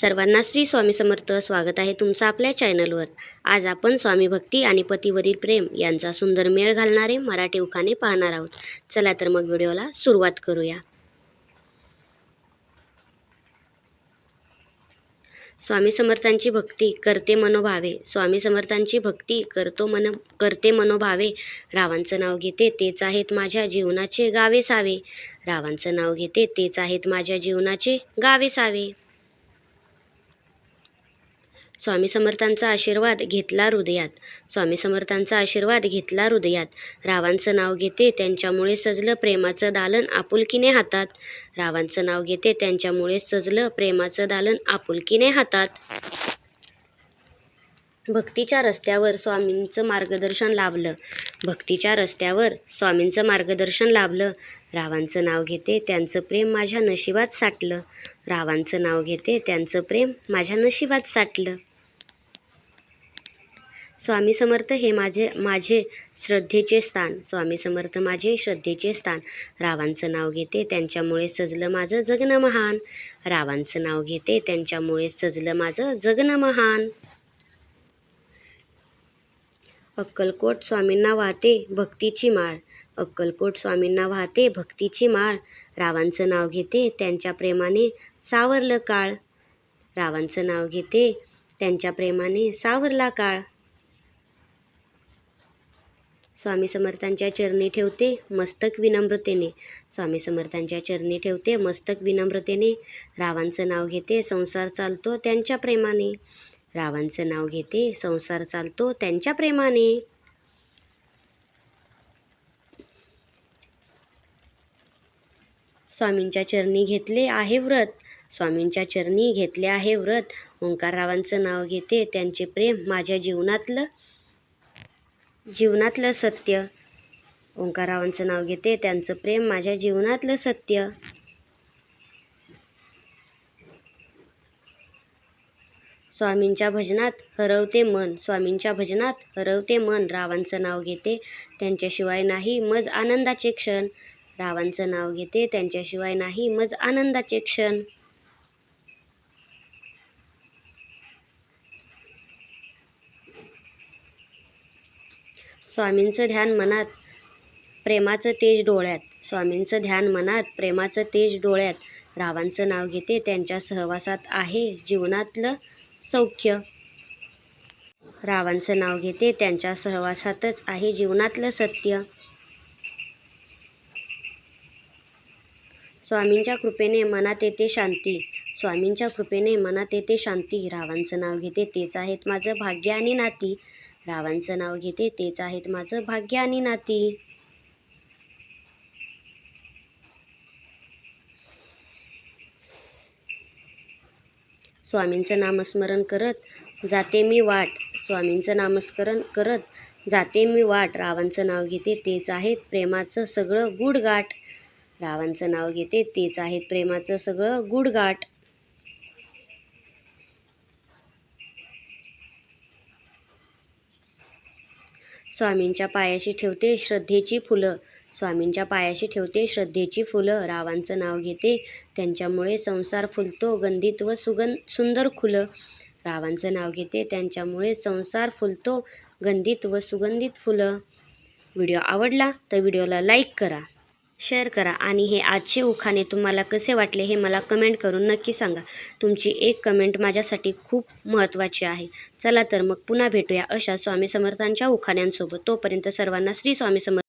सर्वांना श्री स्वामी समर्थ. स्वागत आहे तुमचं आपल्या चॅनलवर. आज आपण स्वामी भक्ती आणि पतीवरील प्रेम यांचा सुंदर मेळ घालणारे मराठी उखाणे पाहणार आहोत. चला तर मग व्हिडिओला सुरुवात करूया. स्वामी समर्थांची भक्ती करते मनोभावे. स्वामी समर्थांची भक्ती करतो मन करते मनोभावे. रावांचं नाव घेते तेच आहेत माझ्या जीवनाचे गावे सावे. रावांचं नाव घेते तेच आहेत माझ्या जीवनाचे गावे सावे. स्वामी समर्थांचा आशीर्वाद घेतला हृदयात. स्वामी समर्थांचा आशीर्वाद घेतला हृदयात. रावांचं नाव घेते त्यांच्यामुळे सजलं प्रेमाचं दालन आपुलकीने हातात. रावांचं नाव घेते त्यांच्यामुळे सजलं प्रेमाचं दालन आपुलकीने हातात. भक्तीच्या रस्त्यावर स्वामींचं मार्गदर्शन लाभलं. भक्तीच्या रस्त्यावर स्वामींचं मार्गदर्शन लाभलं. रावांचं नाव घेते त्यांचं प्रेम माझ्या नशिबात साठलं. रावांचं नाव घेते त्यांचं प्रेम माझ्या नशिबात साठलं. स्वामी समर्थ हे माझे माझे श्रद्धेचे स्थान. स्वामी समर्थ माझे श्रद्धेचे स्थान. रावांचं नाव घेते त्यांच्यामुळे सजलं माझं जगणं महान. रावांचं नाव घेते त्यांच्यामुळे सजलं माझं जगणं महान. अक्कलकोट स्वामींना वाहते भक्तीची माळ. अक्कलकोट स्वामींना वाहते भक्तीची माळ. रावांचं नाव घेते त्यांच्या प्रेमाने सावरलं काळ. रावांचं नाव घेते त्यांच्या प्रेमाने सावरला काळ. स्वामी समर्थांच्या चरणी ठेवते मस्तक विनम्रतेने. स्वामी समर्थांच्या चरणी ठेवते मस्तक विनम्रतेने. रावांचं नाव घेते संसार चालतो त्यांच्या प्रेमाने. रावांचं नाव घेते संसार चालतो त्यांच्या प्रेमाने. स्वामींच्या चरणी घेतले आहे व्रत. स्वामींच्या चरणी घेतले आहे व्रत. ओंकाररावांचं नाव घेते त्यांचे प्रेम माझ्या जीवनातलं जीवनातलं सत्य. ओंकारावांचं नाव घेते त्यांचं प्रेम माझ्या जीवनातलं सत्य. स्वामींच्या भजनात हरवते मन स्वामींच्या भजनात हरवते मन. रावांचं नाव घेते त्यांच्याशिवाय नाही मज आनंदाचे क्षण. रावांचं नाव घेते त्यांच्याशिवाय नाही मज आनंदाचे क्षण. स्वामींचं ध्यान मनात प्रेमाचं तेज डोळ्यात. स्वामींचं ध्यान मनात प्रेमाचं तेज डोळ्यात. रावांचं नाव घेते त्यांच्या सहवासात आहे जीवनातलं सौख्य. रावांचं नाव घेते त्यांच्या सहवासातच आहे जीवनातलं सत्य. स्वामींच्या कृपेने मनात येते शांती. स्वामींच्या कृपेने मनात येते शांती. रावांचं नाव घेते तेच आहेत माझं भाग्य आणि नाती. रावांचं नाव घेते तेच आहेत माझं भाग्य आणि नाती. स्वामींचं नामस्मरण करत जाते मी वाट. स्वामींचं नामस्मरण करत जाते मी वाट. रावांचं नाव घेते तेच आहेत प्रेमाचं सगळं गुडगाठ. रावांचं नाव घेते तेच आहेत प्रेमाचं सगळं गुडगाठ. स्वामींच्या पायाशी ठेवते श्रद्धेची फुलं. स्वामींच्या पायाशी ठेवते श्रद्धेची फुलं. रावांचं नाव घेते. त्यांच्यामुळे संसार फुलतो गंधित व सुगंध सुंदर खुलं. रावांचं नाव घेते. त्यांच्यामुळे संसार फुलतो गंधित व सुगंधित फुलं. व्हिडिओ आवडला तर व्हिडिओला लाईक करा. शेअर करा. आणि हे आजचे उखाणे तुम्हाला कसे वाटले हे मला कमेंट करून नक्की सांगा. तुमची एक कमेंट माझ्यासाठी खूप महत्त्वाची आहे. चला तर मग पुन्हा भेटूया अशा स्वामी समर्थांच्या उखाण्यांसोबत. तोपर्यंत सर्वांना श्री स्वामी समर्थ